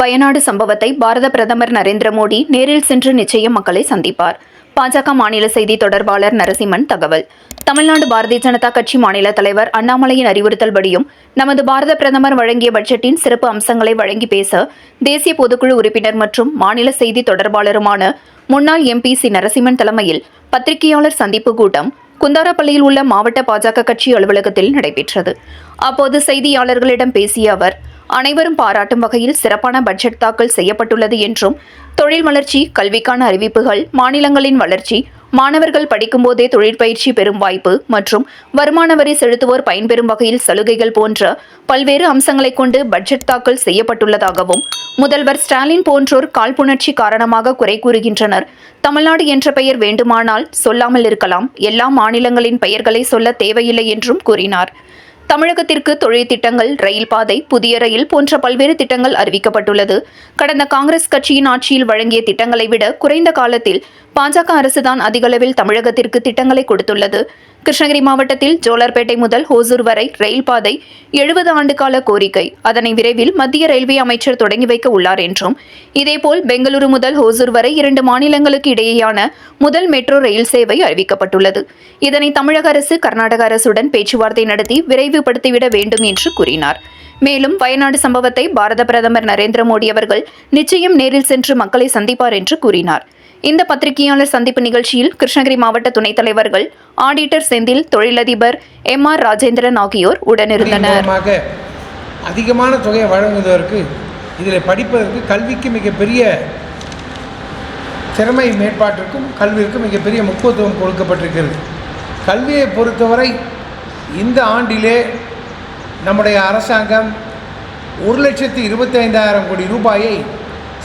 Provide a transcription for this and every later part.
வயநாடு சம்பவத்தை பாரத பிரதமர் நரேந்திர மோடி நேரில் சென்று நிச்சயம் மக்களை சந்திப்பார். பாஜக மாநில செய்தி தொடர்பாளர் நரசிம்மன் தகவல். தமிழ்நாடு பாரதிய ஜனதா கட்சி மாநில தலைவர் அண்ணாமலையின் அறிவுறுத்தல்படியும் நமது பாரத பிரதமர் வழங்கிய பட்ஜெட்டின் சிறப்பு அம்சங்களை வழங்கி பேச தேசிய பொதுக்குழு உறுப்பினர் மற்றும் மாநில செய்தி தொடர்பாளருமான முன்னாள் எம்பி சி நரசிம்மன் தலைமையில் பத்திரிகையாளர் சந்திப்பு கூட்டம் குந்தாரப்பள்ளியில் உள்ள மாவட்ட பாஜக கட்சி அலுவலகத்தில் நடைபெற்றது. அப்போது செய்தியாளர்களிடம் பேசிய அவர் அனைவரும் பாராட்டும் வகையில் சிறப்பான பட்ஜெட் தாக்கல் செய்யப்பட்டுள்ளது என்றும் தொழில் வளர்ச்சி கல்விக்கான அறிவிப்புகள் மாநிலங்களின் வளர்ச்சி மாணவர்கள் படிக்கும்போதே தொழிற்பயிற்சி பெறும் வாய்ப்பு மற்றும் வருமான வரி செலுத்துவோர் பயன்பெறும் வகையில் சலுகைகள் போன்ற பல்வேறு அம்சங்களைக் கொண்டு பட்ஜெட் தாக்கல் செய்யப்பட்டுள்ளதாகவும் முதல்வர் ஸ்டாலின் போன்றோர் காழ்ப்புணர்ச்சி காரணமாக குறை கூறுகின்றனர். தமிழ்நாடு என்ற பெயர் வேண்டுமானால் சொல்லாமல் இருக்கலாம். எல்லா மாநிலங்களின் பெயர்களை சொல்ல தேவையில்லை என்றும் கூறினார். தமிழகத்திற்கு தொழில் திட்டங்கள் ரயில் பாதை புதிய ரயில் போன்ற பல்வேறு திட்டங்கள் அறிவிக்கப்பட்டுள்ளது. கடந்த காங்கிரஸ் கட்சியின் ஆட்சியில் வழங்கிய திட்டங்களை விட குறைந்த காலத்தில் பாஜக அரசுதான் அதிகளவில் தமிழகத்திற்கு திட்டங்களை கொடுத்துள்ளது. கிருஷ்ணகிரி மாவட்டத்தில் ஜோலார்பேட்டை முதல் ஹோசூர் வரை ரயில் பாதை எழுபது ஆண்டுகால கோரிக்கை. அதனை விரைவில் மத்திய ரயில்வே அமைச்சர் தொடங்கி வைக்க உள்ளார் என்றும் இதேபோல் பெங்களூரு முதல் ஹோசூர் வரை இரண்டு மாநிலங்களுக்கு இடையேயான முதல் மெட்ரோ ரயில் சேவை அறிவிக்கப்பட்டுள்ளது. இதனை தமிழக அரசு கர்நாடக அரசுடன் பேச்சுவார்த்தை நடத்தி விரைவுபடுத்திவிட வேண்டும் என்று கூறினார். மேலும் வயநாடு சம்பவத்தை பாரத பிரதமர் நரேந்திர மோடி அவர்கள் நிச்சயம் நேரில் சென்று மக்களை சந்திப்பார் என்று கூறினார். இந்த பத்திரிகையாளர் சந்திப்பு நிகழ்ச்சியில் கிருஷ்ணகிரி மாவட்ட துணைத் தலைவர்கள் ஆடிட்டர் செந்தில் தொழிலதிபர் எம் ஆர் ராஜேந்திரன் ஆகியோர் உடனிருந்தனர். அதிகமான தொகையை வழங்குவதற்கு இதில் படிப்பதற்கு கல்விக்கு மிகப்பெரிய திறமை மேம்பாட்டிற்கும் கல்விக்கும் மிகப்பெரிய முக்கியத்துவம் கொடுக்கப்பட்டிருக்கிறது. கல்வியை பொறுத்தவரை இந்த ஆண்டிலே நம்முடைய அரசாங்கம் ஒரு லட்சத்தி இருபத்தைந்தாயிரம் கோடி ரூபாயை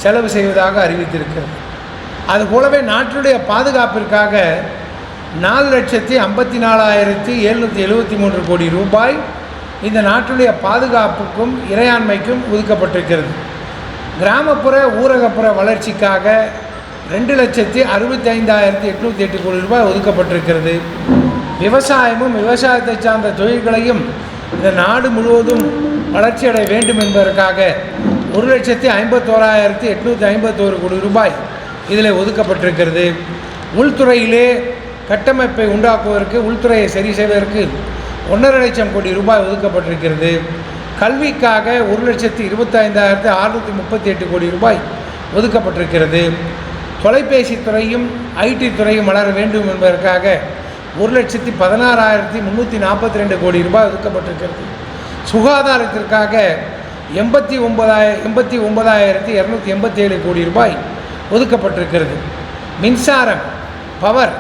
செலவு செய்வதாக அறிவித்திருக்கிறது. அது போலவே நாட்டினுடைய பாதுகாப்பிற்காக நாலு லட்சத்தி ஐம்பத்தி நாலாயிரத்தி எழுநூற்றி எழுபத்தி மூன்று கோடி ரூபாய் இந்த நாட்டுடைய பாதுகாப்புக்கும் இறையாண்மைக்கும் ஒதுக்கப்பட்டிருக்கிறது. கிராமப்புற ஊரகப்புற வளர்ச்சிக்காக ரெண்டு லட்சத்தி அறுபத்தி ஐந்தாயிரத்தி எட்நூற்றி எட்டு கோடி ரூபாய் ஒதுக்கப்பட்டிருக்கிறது. விவசாயமும் விவசாயத்தை சார்ந்த தொழில்களையும் இந்த நாடு முழுவதும் வளர்ச்சியடைய வேண்டும் என்பதற்காக ஒரு லட்சத்தி ஐம்பத்தோராயிரத்தி எட்நூற்றி ஐம்பத்தோரு கோடி ரூபாய் இதில் ஒதுக்கப்பட்டிருக்கிறது. உள்துறையிலே கட்டமைப்பை உண்டாக்குவதற்கு உள்துறையை சரி செய்வதற்கு ஒன்றரை லட்சம் கோடி ரூபாய் ஒதுக்கப்பட்டிருக்கிறது. கல்விக்காக ஒரு லட்சத்தி இருபத்தைந்தாயிரத்து அறுநூற்றி முப்பத்தி எட்டு கோடி ரூபாய் ஒதுக்கப்பட்டிருக்கிறது. தொலைபேசி துறையும் ஐடி துறையும் வளர வேண்டும் என்பதற்காக ஒரு லட்சத்தி பதினாறாயிரத்தி முந்நூற்றி நாற்பத்தி ரெண்டு கோடி ரூபாய் ஒதுக்கப்பட்டிருக்கிறது. சுகாதாரத்திற்காக எண்பத்தி ஒன்பதாய எண்பத்தி ஒன்பதாயிரத்தி இரநூத்தி எண்பத்தி ஏழு கோடி ரூபாய் ஒதுக்கப்பட்டிருக்கிறது. மின்சாரம் பவர்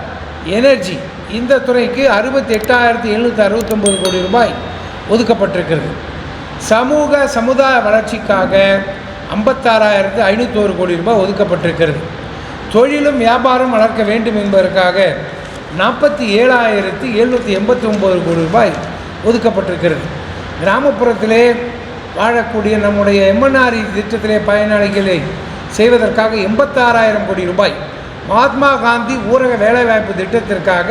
எனர்ஜி இந்த துறைக்கு அறுபத்தி எட்டாயிரத்தி எழுநூற்றி அறுபத்தொம்பது கோடி ரூபாய் ஒதுக்கப்பட்டிருக்கிறது. சமூக சமுதாய வளர்ச்சிக்காக ஐம்பத்தாறாயிரத்து ஐநூற்றோரு கோடி ரூபாய் ஒதுக்கப்பட்டிருக்கிறது. தொழிலும் வியாபாரம் வளர்க்க வேண்டும் என்பதற்காக நாற்பத்தி ஏழாயிரத்து எழுநூற்றி எண்பத்தி ஒம்பது கோடி ரூபாய் ஒதுக்கப்பட்டிருக்கிறது. கிராமப்புறத்திலே வாழக்கூடிய நம்முடைய எம்என்ஆர்இ திட்டத்திலே பயனாளிகளை செய்வதற்காக எண்பத்தாறாயிரம் கோடி ரூபாய். மகாத்மா காந்தி ஊரக வேலைவாய்ப்பு திட்டத்திற்காக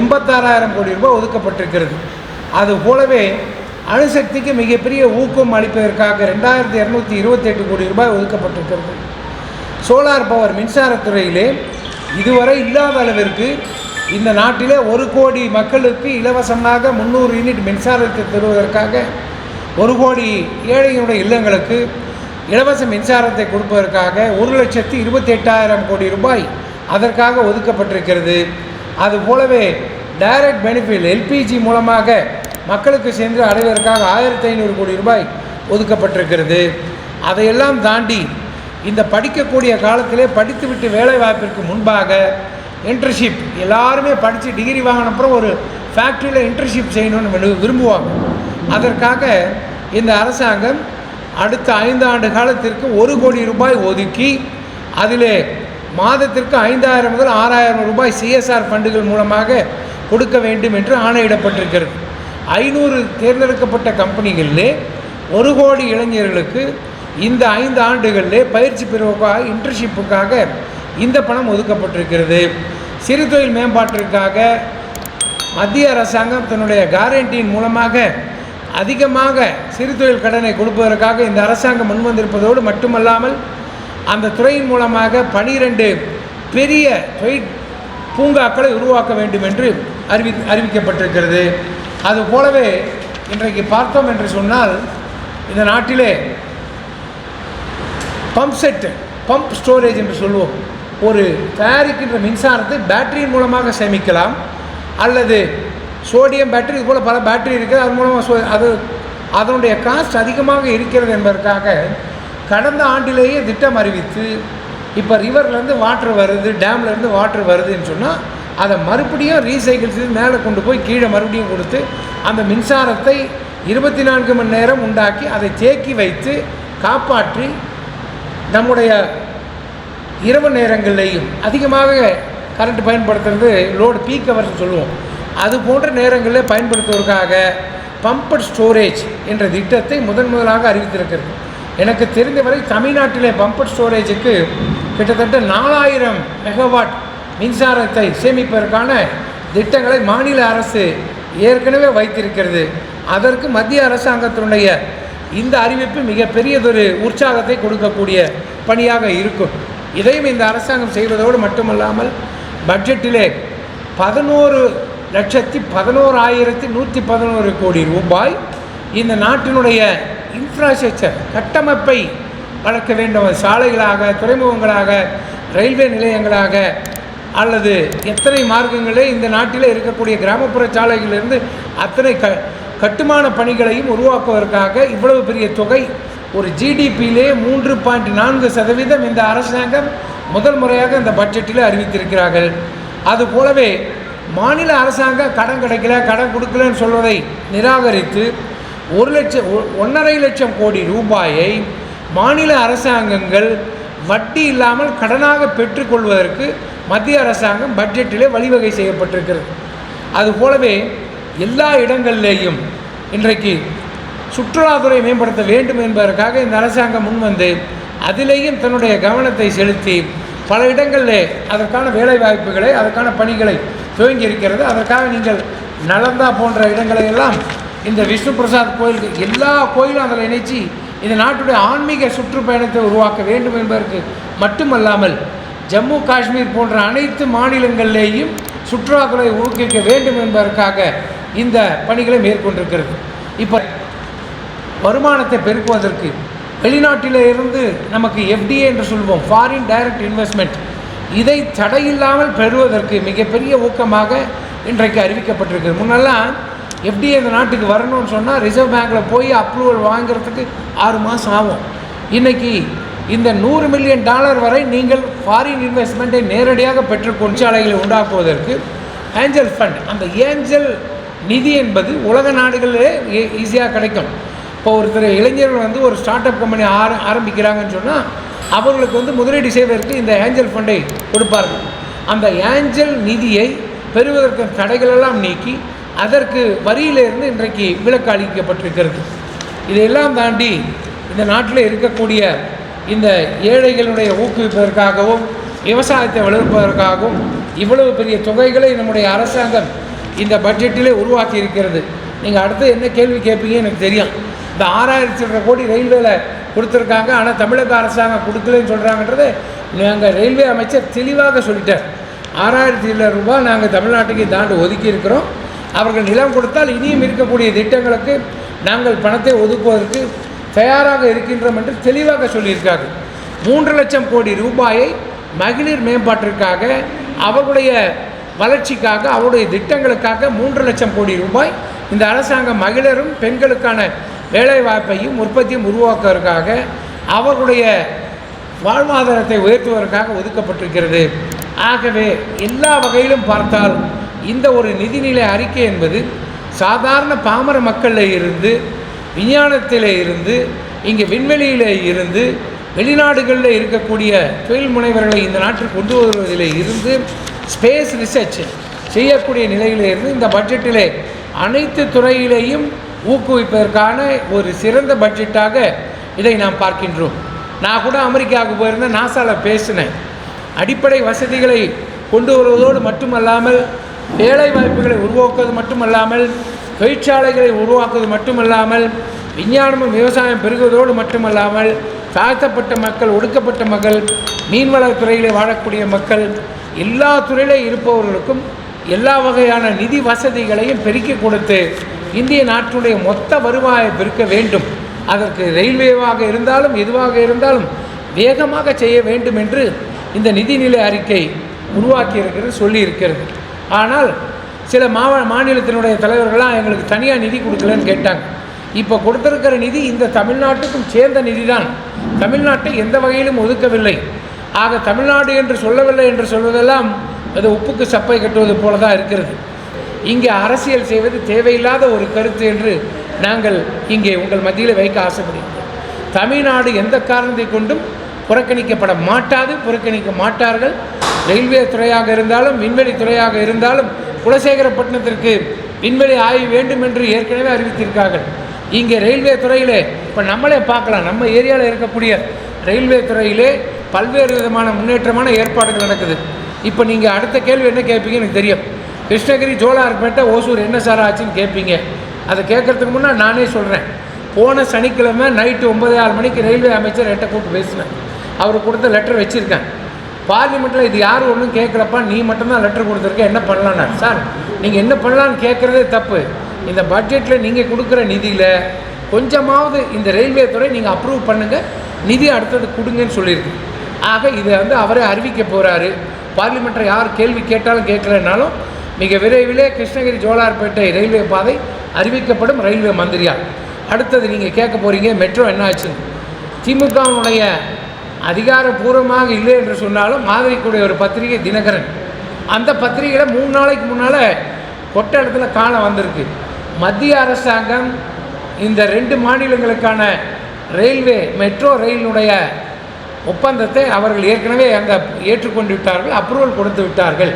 எண்பத்தாறாயிரம் கோடி ரூபாய் ஒதுக்கப்பட்டிருக்கிறது. அது போலவே அணுசக்திக்கு மிகப்பெரிய ஊக்கம் அளிப்பதற்காக ரெண்டாயிரத்தி இரநூத்தி இருபத்தெட்டு கோடி ரூபாய் ஒதுக்கப்பட்டிருக்கிறது. சோலார் பவர் மின்சாரத்துறையிலே இதுவரை இல்லாத அளவிற்கு இந்த நாட்டிலே ஒரு கோடி மக்களுக்கு இலவசமாக முந்நூறு யூனிட் மின்சாரத்தை தருவதற்காக ஒரு கோடி ஏழைகளுடைய இல்லங்களுக்கு இலவச மின்சாரத்தை கொடுப்பதற்காக ஒரு லட்சத்து இருபத்தி எட்டாயிரம் கோடி ரூபாய் அதற்காக ஒதுக்கப்பட்டிருக்கிறது. அதுபோலவே டைரக்ட் பெனிஃபிட் எல்பிஜி மூலமாக மக்களுக்கு சென்று அடைவதற்காக ஆயிரத்தி ஐநூறு கோடி ரூபாய் ஒதுக்கப்பட்டிருக்கிறது. அதையெல்லாம் தாண்டி இந்த படிக்கக்கூடிய காலத்திலே படித்துவிட்டு வேலை வாய்ப்பிற்கு முன்பாக இன்டர்ன்ஷிப் எல்லாருமே படித்து டிகிரி வாங்கின அப்புறம் ஒரு ஃபேக்ட்ரியில் இன்டர்ன்ஷிப் செய்யணும்னு விரும்புவாங்க. அதற்காக இந்த அரசாங்கம் அடுத்த ஐந்து ஆண்டு காலத்திற்கு ஒரு கோடி ரூபாய் ஒதுக்கி அதிலே மாதத்திற்கு ஐந்தாயிரம் முதல் ஆறாயிரம் ரூபாய் சிஎஸ்ஆர் ஃபண்டுகள் மூலமாக கொடுக்க வேண்டும் என்று ஆணையிடப்பட்டிருக்கிறது. ஐநூறு தேர்ந்தெடுக்கப்பட்ட கம்பெனிகளிலே ஒரு கோடி இளைஞர்களுக்கு இந்த ஐந்து ஆண்டுகளிலே பயிற்சி பெறுவதற்காக இன்டர்ன்ஷிப்புக்காக இந்த பணம் ஒதுக்கப்பட்டிருக்கிறது. சிறு தொழில் மேம்பாட்டிற்காக மத்திய அரசாங்கம் தன்னுடைய கேரண்டியின் மூலமாக அதிகமாக சிறு தொழில் கடனை கொடுப்பதற்காக இந்த அரசாங்கம் முன்வந்திருப்பதோடு மட்டுமல்லாமல் அந்த துறையின் மூலமாக பனிரெண்டு பெரிய தொழில் பூங்காக்களை உருவாக்க வேண்டும் என்று அறிவி அறிவிக்கப்பட்டிருக்கிறது. அது போலவே இன்றைக்கு பார்த்தோம் என்று சொன்னால் இந்த நாட்டிலே பம்ப் செட் பம்ப் ஸ்டோரேஜ் என்று சொல்லுவோம் ஒரு தயாரிக்கின்ற மின்சாரத்தை பேட்டரியின் மூலமாக சேமிக்கலாம் அல்லது சோடியம் பேட்டரி இது போல் பல பேட்டரி இருக்குது அது மூலமாக சோ அது அதனுடைய காஸ்ட் அதிகமாக இருக்கிறது என்பதற்காக கடந்த ஆண்டிலேயே திட்டம் அறிவித்து இப்போ ரிவர்லேருந்து வாட்ரு வருது டேம்லேருந்து வாட்ரு வருதுன்னு சொன்னால் அதை மறுபடியும் ரீசைக்கிள் செய்து மேலே கொண்டு போய் கீழே மறுபடியும் கொடுத்து அந்த மின்சாரத்தை இருபத்தி நான்கு மணி நேரம் உண்டாக்கி அதை தேக்கி வைத்து காப்பாற்றி நம்முடைய இரவு நேரங்கள்லேயும் அதிகமாக கரண்ட் பயன்படுத்துறது லோடு பீக் ஹவர்ஸ் சொல்லுவோம். அது போன்ற நேரங்களில் பயன்படுத்துவதற்காக பம்பட் ஸ்டோரேஜ் என்ற திட்டத்தை முதன் முதலாக அறிவித்திருக்கிறது. எனக்கு தெரிந்தவரை தமிழ்நாட்டிலே பம்பட் ஸ்டோரேஜுக்கு கிட்டத்தட்ட நாலாயிரம் மெகாவாட் மின்சாரத்தை சேமிப்பதற்கான திட்டங்களை மாநில அரசு ஏற்கனவே வைத்திருக்கிறது. அதற்கு மத்திய அரசாங்கத்தினுடைய இந்த அறிவிப்பு மிகப்பெரியதொரு உற்சாகத்தை கொடுக்கக்கூடிய பணியாக இருக்கும். இதையும் இந்த அரசாங்கம் செய்வதோடு மட்டுமல்லாமல் பட்ஜெட்டிலே பதினோரு லட்சத்தி பதினோராயிரத்தி நூற்றி பதினோரு கோடி ரூபாய் இந்த நாட்டினுடைய இன்ஃப்ராஸ்ட்ரக்சர் கட்டமைப்பை வளர்க்க வேண்டும். சாலைகளாக துறைமுகங்களாக ரயில்வே நிலையங்களாக அல்லது எத்தனை மார்க்கங்களே இந்த நாட்டில் இருக்கக்கூடிய கிராமப்புற சாலைகளிலிருந்து அத்தனை க கட்டுமான பணிகளையும் உருவாக்குவதற்காக இவ்வளவு பெரிய தொகை ஒரு ஜிடிபியிலே மூன்று பாயிண்ட் நான்கு சதவீதம் இந்த அரசாங்கம் முதல் முறையாக இந்த பட்ஜெட்டில் அறிவித்திருக்கிறார்கள். அது போலவே மாநில அரசாங்கம் கடன் கிடைக்கல கடன் கொடுக்கலன்னு சொல்வதை நிராகரித்து ஒரு லட்சம் ஒ- ஒன்றரை லட்சம் கோடி ரூபாயை மாநில அரசாங்கங்கள் வட்டி இல்லாமல் கடனாக பெற்றுக்கொள்வதற்கு மத்திய அரசாங்கம் பட்ஜெட்டிலே வழிவகை செய்யப்பட்டிருக்கிறது. அதுபோலவே எல்லா இடங்களிலேயும் இன்றைக்கு சுற்றுலாத்துறை மேம்படுத்த வேண்டும் என்பதற்காக இந்த அரசாங்கம் முன்வந்து அதிலேயும் தன்னுடைய கவனத்தை செலுத்தி பல இடங்களிலே அதற்கான வேலைவாய்ப்புகளை அதற்கான பணிகளை துவங்கி இருக்கிறது அதற்காக நீங்கள் நலந்தா போன்ற இடங்களை எல்லாம் இந்த விஷ்ணு பிரசாத் கோயிலுக்கு எல்லா கோயிலும் அதில் இணைச்சி இந்த நாட்டுடைய ஆன்மீக சுற்றுப்பயணத்தை உருவாக்க வேண்டும் என்பதற்கு மட்டுமல்லாமல் ஜம்மு காஷ்மீர் போன்ற அனைத்து மாநிலங்களிலேயும் சுற்றுலாத்துறை ஊக்குவிக்க வேண்டும் என்பதற்காக இந்த பணிகளை மேற்கொண்டிருக்கிறது. இப்போ வருமானத்தை பெருக்குவதற்கு வெளிநாட்டிலிருந்து நமக்கு எஃப்டிஏ என்று சொல்வோம் ஃபாரின் டைரக்ட் இன்வெஸ்ட்மெண்ட் இதை தடையில்லாமல் பெறுவதற்கு மிகப்பெரிய ஊக்கமாக இன்றைக்கு அறிவிக்கப்பட்டிருக்கு முன்னெல்லாம் எப்படி இந்த நாட்டுக்கு வரணும்னு சொன்னால் ரிசர்வ் பேங்க்கில் போய் அப்ரூவல் வாங்குறதுக்கு ஆறு மாதம் ஆகும். இன்றைக்கி இந்த நூறு மில்லியன் டாலர் வரை நீங்கள் ஃபாரின் இன்வெஸ்ட்மெண்ட்டை நேரடியாக பெற்று கொண்டாலைகளை உண்டாக்குவதற்கு ஏஞ்சல் ஃபண்ட் அந்த ஏஞ்சல் நிதி என்பது உலக நாடுகளிலே ஈஸியாக கிடைக்கும். இப்போ ஒருத்தர் இளைஞர்கள் வந்து ஒரு ஸ்டார்ட் அப் கம்பெனி ஆர ஆரம்பிக்கிறாங்கன்னு சொன்னால் அவர்களுக்கு வந்து முதலீடு செய்வதற்கு இந்த ஏஞ்சல் ஃபண்டை கொடுப்பார்கள். அந்த ஏஞ்சல் நிதியை பெறுவதற்கு தடைகளெல்லாம் நீக்கி அதற்கு வரியிலிருந்து இன்றைக்கு விலக்கு அளிக்கப்பட்டிருக்கிறது. இதையெல்லாம் தாண்டி இந்த நாட்டில் இருக்கக்கூடிய இந்த ஏழைகளுடைய ஊக்குவிப்பதற்காகவும் விவசாயத்தை வளர்ப்பதற்காகவும் இவ்வளவு பெரிய தொகைகளை நம்முடைய அரசாங்கம் இந்த பட்ஜெட்டிலே உருவாக்கி இருக்கிறது நீங்கள் அடுத்து என்ன கேள்வி கேட்பீங்க எனக்கு தெரியும். இந்த ஆறாயிரத்தி கோடி ரயில்வேல கொடுத்துருக்காங்க. ஆனால் தமிழக அரசாங்கம் கொடுக்கலன்னு சொல்கிறாங்கன்றதை நாங்கள் ரயில்வே அமைச்சர் தெளிவாக சொல்லிட்டார். ஆறாயிரத்தி இருநூறு ரூபாய் நாங்கள் தமிழ்நாட்டுக்கு தாண்டு ஒதுக்கி இருக்கிறோம். அவர்கள் நிலம் கொடுத்தால் இனியும் இருக்கக்கூடிய திட்டங்களுக்கு நாங்கள் பணத்தை ஒதுக்குவதற்கு தயாராக இருக்கின்றோம் என்று தெளிவாக சொல்லியிருக்காங்க மூன்று லட்சம் கோடி ரூபாயை மகளிர் மேம்பாட்டிற்காக அவர்களுடைய வளர்ச்சிக்காக அவருடைய திட்டங்களுக்காக மூன்று லட்சம் கோடி ரூபாய் இந்த அரசாங்கம் மகளிரும் பெண்களுக்கான வேலைவாய்ப்பையும் உற்பத்தியும் உருவாக்குவதற்காக அவர்களுடைய வாழ்வாதாரத்தை உயர்த்துவதற்காக ஒதுக்கப்பட்டிருக்கிறது. ஆகவே எல்லா வகையிலும் பார்த்தால் இந்த ஒரு நிதிநிலை அறிக்கை என்பது சாதாரண பாமர மக்களில் இருந்து விஞ்ஞானத்திலே இருந்து இங்கே விண்வெளியில் இருந்து வெளிநாடுகளில் இருக்கக்கூடிய தொழில் முனைவர்களை இந்த நாட்டில் கொண்டு வருவதில் இருந்து ஸ்பேஸ் ரிசர்ச் செய்யக்கூடிய நிலையிலே இருந்து இந்த பட்ஜெட்டிலே அனைத்து துறையிலேயும் ஊக்குவிப்பதற்கான ஒரு சிறந்த பட்ஜெட்டாக இதை நாம் பார்க்கின்றோம். நான் கூட அமெரிக்காவுக்கு போயிருந்தேன் நாசாவில் பேசினேன். அடிப்படை வசதிகளை கொண்டு வருவதோடு மட்டுமல்லாமல் வேலை வாய்ப்புகளை உருவாக்குவது மட்டுமல்லாமல் தொழிற்சாலைகளை உருவாக்குவது மட்டுமல்லாமல் விஞ்ஞானமும் விவசாயம் பெருகுவதோடு மட்டுமல்லாமல் தாழ்த்தப்பட்ட மக்கள் ஒடுக்கப்பட்ட மக்கள் மீன்வளத்துறையில் வாழக்கூடிய மக்கள் எல்லா துறையிலே இருப்பவர்களுக்கும் எல்லா வகையான நிதி வசதிகளையும் பெருக்கி கொடுத்து இந்திய நாட்டுடைய மொத்த வருவாயை பெருக்க வேண்டும். அதற்கு ரயில்வேவாக இருந்தாலும் எதுவாக இருந்தாலும் வேகமாக செய்ய வேண்டும் என்று இந்த நிதிநிலை அறிக்கை உருவாக்கியிருக்கிறது சொல்லியிருக்கிறது. ஆனால் சில மாவ மாநிலத்தினுடைய தலைவர்கள்லாம் எங்களுக்கு தனியாக நிதி கொடுக்கலன்னு கேட்டாங்க. இப்போ கொடுத்துருக்கிற நிதி இந்த தமிழ்நாட்டுக்கும் சேர்ந்த நிதி தான் தமிழ்நாட்டை எந்த வகையிலும் ஒதுக்கவில்லை. ஆக தமிழ்நாடு என்று சொல்லவில்லை என்று சொல்வதெல்லாம் அது உப்புக்கு சப்பை கட்டுவது போல தான் இருக்கிறது. இங்கே அரசியல் செய்வது தேவையில்லாத ஒரு கருத்து என்று நாங்கள் இங்கே உங்கள் மத்தியில் வைக்க ஆசைப்படுகிறோம். தமிழ்நாடு எந்த காரணத்தை கொண்டும் புறக்கணிக்கப்பட மாட்டாது புறக்கணிக்க மாட்டார்கள். ரயில்வே துறையாக இருந்தாலும் விண்வெளி துறையாக இருந்தாலும் குலசேகரப்பட்டினத்திற்கு விண்வெளி ஆய்வு வேண்டும் என்று ஏற்கனவே அறிவித்திருக்கார்கள். இங்கே ரயில்வே துறையிலே இப்போ நம்மளே பார்க்கலாம் நம்ம ஏரியாவில் இருக்கக்கூடிய ரயில்வே துறையிலே பல்வேறு விதமான முன்னேற்றமான ஏற்பாடுகள் நடக்குது. இப்போ நீங்கள் அடுத்த கேள்வி என்ன கேட்பீங்க எனக்கு தெரியும். கிருஷ்ணகிரி ஜோலார்பேட்டை ஓசூர் என்ன சார் ஆச்சுன்னு கேட்பீங்க அதை கேட்கறதுக்கு முன்னே நானே சொல்கிறேன் போன சனிக்கிழமை நைட்டு ஒம்பது ஆறு மணிக்கு ரயில்வே அமைச்சர் என்கிட்ட கூப்பிட்டு பேசினேன் அவர் கொடுத்த லெட்டர் வச்சுருக்கேன். பார்லிமெண்ட்டில் இது யாரும் ஒன்றும் கேட்குறப்பா நீ மட்டும்தான் லெட்டர் கொடுத்துருக்க என்ன பண்ணலான்னா சார் நீங்கள் என்ன பண்ணலான்னு கேட்குறதே தப்பு. இந்த பட்ஜெட்டில் நீங்கள் கொடுக்குற நிதியில் கொஞ்சமாவது இந்த ரயில்வே துறை நீங்கள் அப்ரூவ் பண்ணுங்கள் நிதி அடுத்தது கொடுங்கன்னு சொல்லியிருக்கு. ஆக இதை வந்து அவரே அறிவிக்க போகிறாரு பார்லிமெண்ட்டில் யார் கேள்வி கேட்டாலும் கேட்கலனாலும் மிக விரைவிலே கிருஷ்ணகிரி ஜோலார்பேட்டை ரயில்வே பாதை அறிவிக்கப்படும் ரயில்வே மந்திரியால். அடுத்தது நீங்கள் கேட்க போகிறீங்க மெட்ரோ என்ன ஆச்சுன்னு திமுகவினுடைய அதிகாரப்பூர்வமாக இல்லை என்று சொன்னாலும் மாதிரிக்குடைய ஒரு பத்திரிகை தினகரன். அந்த பத்திரிகையில் மூணு நாளைக்கு முன்னால் கொட்ட இடத்துல காலம் வந்திருக்கு. மத்திய அரசாங்கம் இந்த ரெண்டு மாநிலங்களுக்கான ரயில்வே மெட்ரோ ரயிலினுடைய ஒப்பந்தத்தை அவர்கள் ஏற்கனவே அந்த ஏற்றுக்கொண்டு விட்டார்கள் அப்ரூவல் கொடுத்து விட்டார்கள்.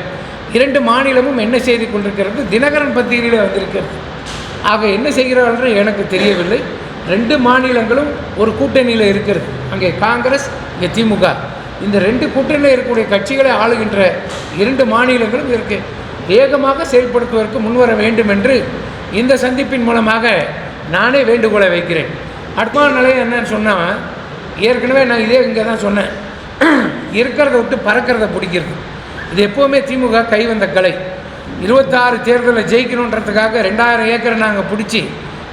இரண்டு மாநிலமும் என்ன செய்து கொண்டிருக்கிறது? தினகரன் பத்திரிகையில் வந்திருக்கிறது. ஆக என்ன செய்கிறார்கள் என்று எனக்கு தெரியவில்லை. ரெண்டு மாநிலங்களும் ஒரு கூட்டணியில் இருக்கிறது. அங்கே காங்கிரஸ் இங்கே திமுக. இந்த ரெண்டு கூட்டணியில் இருக்கக்கூடிய கட்சிகளை ஆளுகின்ற இரண்டு மாநிலங்களும் இதற்கு வேகமாக செயல்படுத்துவதற்கு முன்வர வேண்டும் என்று இந்த சந்திப்பின் மூலமாக நானே வேண்டுகோளை வைக்கிறேன். அடுத்த நிலையம் என்னன்னு சொன்னால் ஏற்கனவே நான் இதே இங்கே தான் சொன்னேன். இருக்கிறத விட்டு பறக்கிறத பிடிக்கிறது. இது எப்போவுமே திமுக கை வந்த கலை. இருபத்தாறு தேர்தலில் ஜெயிக்கணுன்றதுக்காக ரெண்டாயிரம் ஏக்கரை நாங்கள் பிடிச்சி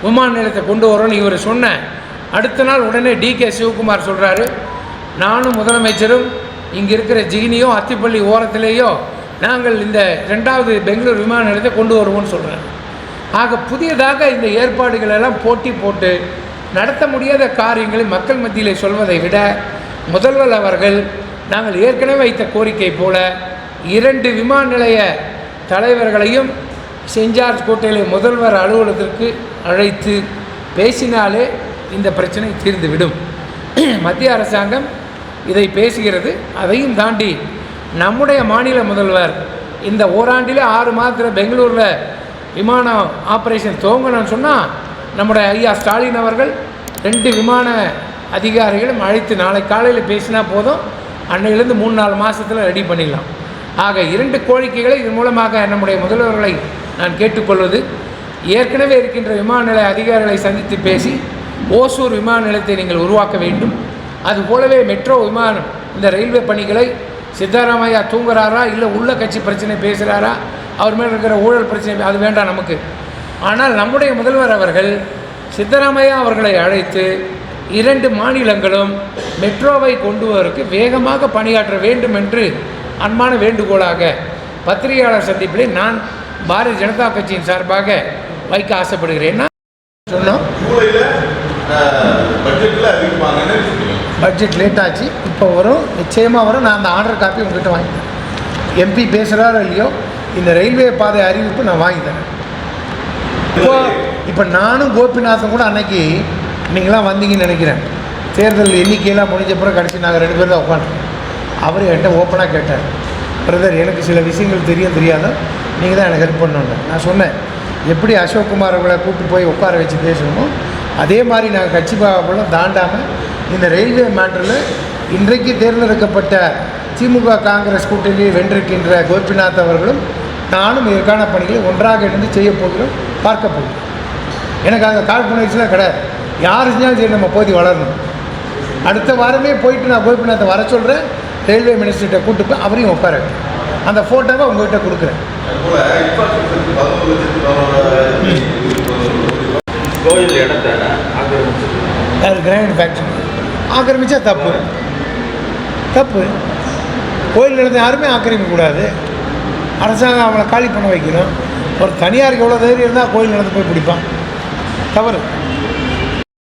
விமான நிலையத்தை கொண்டு வரோன்னு இவர் சொன்ன. அடுத்த நாள் உடனே டிகே சிவகுமார் சொல்கிறாரு நானும் முதலமைச்சரும் இங்கே இருக்கிற ஜிகினியோ அத்திப்பள்ளி ஓரத்திலேயோ நாங்கள் இந்த ரெண்டாவது பெங்களூர் விமான நிலையத்தை கொண்டு வருவோம்னு சொல்கிறேன் ஆக புதியதாக இந்த ஏற்பாடுகளெல்லாம் போட்டி போட்டு நடத்த முடியாத காரியங்களை மக்கள் மத்தியிலே சொல்வதை விட முதல்வர் அவர்கள் நாங்கள் ஏற்கனவே வைத்த கோரிக்கை போல இரண்டு விமான நிலைய தலைவர்களையும் சென்ட் ஜார்ஜ் கோட்டையிலே முதல்வர் அலுவலகத்திற்கு அழைத்து பேசினாலே இந்த பிரச்சனை தீர்ந்துவிடும். மத்திய அரசாங்கம் இதை பேசுகிறது. அதையும் தாண்டி நம்முடைய மாநில முதல்வர் இந்த ஓராண்டிலே ஆறு மாதத்தில் பெங்களூரில் விமானம் ஆப்ரேஷன் துவங்கணும்னு சொன்னால் நம்முடைய ஐயா ஸ்டாலின் அவர்கள் ரெண்டு விமான அதிகாரிகளும் அழைத்து நாளை காலையில் பேசினா போதும் அன்னையிலேருந்து மூணு நாலு மாதத்தில் ரெடி பண்ணிடலாம். ஆக இரண்டு கோரிக்கைகளை இதன் மூலமாக நம்முடைய முதல்வர்களை நான் கேட்டுக்கொள்வது. ஏற்கனவே இருக்கின்ற விமான நிலைய அதிகாரிகளை சந்தித்து பேசி ஓசூர் விமான நிலையத்தை நீங்கள் உருவாக்க வேண்டும். அதுபோலவே மெட்ரோ விமானம் இந்த ரயில்வே பணிகளை சித்தராமையா தூங்குறாரா இல்லை உள்ள கட்சி பிரச்சனை பேசுகிறாரா அவர் மேலே இருக்கிற ஊழல் பிரச்சனை அது வேண்டாம் நமக்கு. ஆனால் நம்முடைய முதல்வர் அவர்கள் சித்தராமையா அவர்களை அழைத்து இரண்டு மாநிலங்களும் மெட்ரோவை கொண்டு வருவதற்கு வேகமாக பணியாற்ற வேண்டும் என்று அன்பான வேண்டுகோளாக பத்திரிகையாளர் சந்திப்பிலே நான் பாரதிய ஜனதா கட்சியின் சார்பாக வைக்க ஆசைப்படுகிறேன். சொன்னோம் பட்ஜெட் லேட் ஆச்சு. இப்போ வரும். நிச்சயமாக வரும். நான் அந்த ஆர்டர் காப்பி உங்ககிட்ட வாங்கிட்டேன் எம்பி பேசுகிறாரோ இல்லையோ இந்த ரயில்வே பாதை அறிவிப்பு நான் வாங்கி தரேன். இப்போ இப்போ நானும் கோபிநாதன் கூட அன்னைக்கு நீங்களாம் வந்தீங்கன்னு நினைக்கிறேன். தேர்தல் எண்ணிக்கையெல்லாம் முடிஞ்ச பிறகு கடைசி நாங்கள் ரெண்டு பேரும் தான் உட்காந்து அவர் என்கிட்ட ஓப்பனாக கேட்டார். பிரதர் எனக்கு சில விஷயங்கள் தெரியும் தெரியாத. நீங்கள் தான் எனக்கு ஹெல்ப் பண்ணணும் நான் சொன்னேன். எப்படி அசோக்குமார் அவங்கள கூப்பிட்டு போய் உட்கார வச்சு பேசணுமோ அதே மாதிரி நாங்கள் கட்சி பாவெல்லாம் தாண்டாமல் இந்த ரயில்வே மேட்டரில் இன்றைக்கு தேர்ந்தெடுக்கப்பட்ட திமுக காங்கிரஸ் கூட்டணி வென்றிருக்கின்ற கோபிநாத் அவர்களும் நானும் இதற்கான பணிகளை ஒன்றாக இருந்து செய்ய போகிறோம் பார்க்க போகிறோம். எனக்கு அந்த காழ்ப்புணர்ச்சிலாம் கிடையாது. யார் செஞ்சாலும் சரி நம்ம போதி வளரணும். அடுத்த வாரமே போயிட்டு நான் கோபிநாத்தை வர சொல்கிறேன் ரயில்வே மினிஸ்டர்கிட்ட கூட்டு போய் அவரையும் உட்கார அந்த ஃபோட்டோவை உங்கள்கிட்ட கொடுக்குறேன். கோயில் அது ஃபேக்ட்ரி ஆக்கிரமிச்சா தப்பு. தப்பு. கோயில் நிலத்தை யாருமே ஆக்கிரமிக்கக்கூடாது. அரசாங்கம் அவனை காலி பண்ண வைக்கணும். ஒரு தனியாருக்கு எவ்வளோ தைரியம் இருந்தால் கோயில் நிலத்தை போய் பிடிப்பான். தவறு.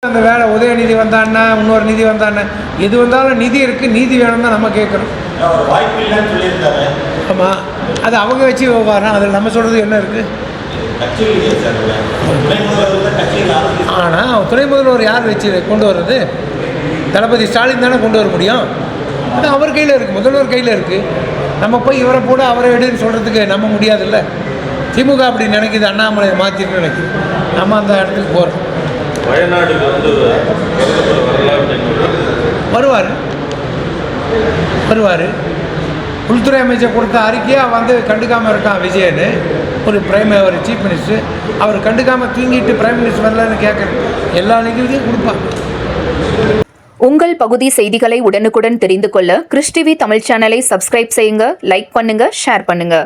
அந்த வேலை உதயநிதி வந்தான்னா இன்னொரு நிதி வந்தான்னா எது வந்தாலும் நிதி இருக்குது நீதி வேணும்னு தான் நம்ம கேட்குறோம். ஆமாம் அது அவங்க வச்சு விவகாரம் அதில் நம்ம சொல்கிறது என்ன இருக்குது ஆனால் துணை முதல்வர் யார் வச்சு கொண்டு வர்றது? தளபதி ஸ்டாலின் தானே கொண்டு வர முடியும்? அது அவர் கையில் இருக்குது முதல்வர் கையில் இருக்குது நம்ம போய் இவரை போட அவரை எடுன்னு சொல்கிறதுக்கு நம்ம முடியாதுல்ல. திமுக அப்படி நினைக்குது அண்ணாமலையை மாற்றிட்டு நினைக்குது. நம்ம அந்த இடத்துக்கு போகிறோம் வயநாடுக்கு வந்து வருவார். வருவார். உள்துறை அமைச்சர் கொடுத்த அறிக்கையாக வந்து கண்டுக்காமல் இருக்கான் விஜயன்னு. ஒரு பிரைம் ஒரு சீஃப் மினிஸ்டர் அவர் கண்டுக்காமல் தூங்கிட்டு பிரைம் மினிஸ்டர் வரலன்னு கேட்குறேன் எல்லா நிகழ்ச்சியும் கொடுப்பாங்க உங்கள் பகுதி செய்திகளை உடனுக்குடன் தெரிந்து கொள்ள கிறிஸ் டிவி தமிழ் சேனலை சப்ஸ்கிரைப் செய்யுங்க லைக் பண்ணுங்க ஷேர் பண்ணுங்க.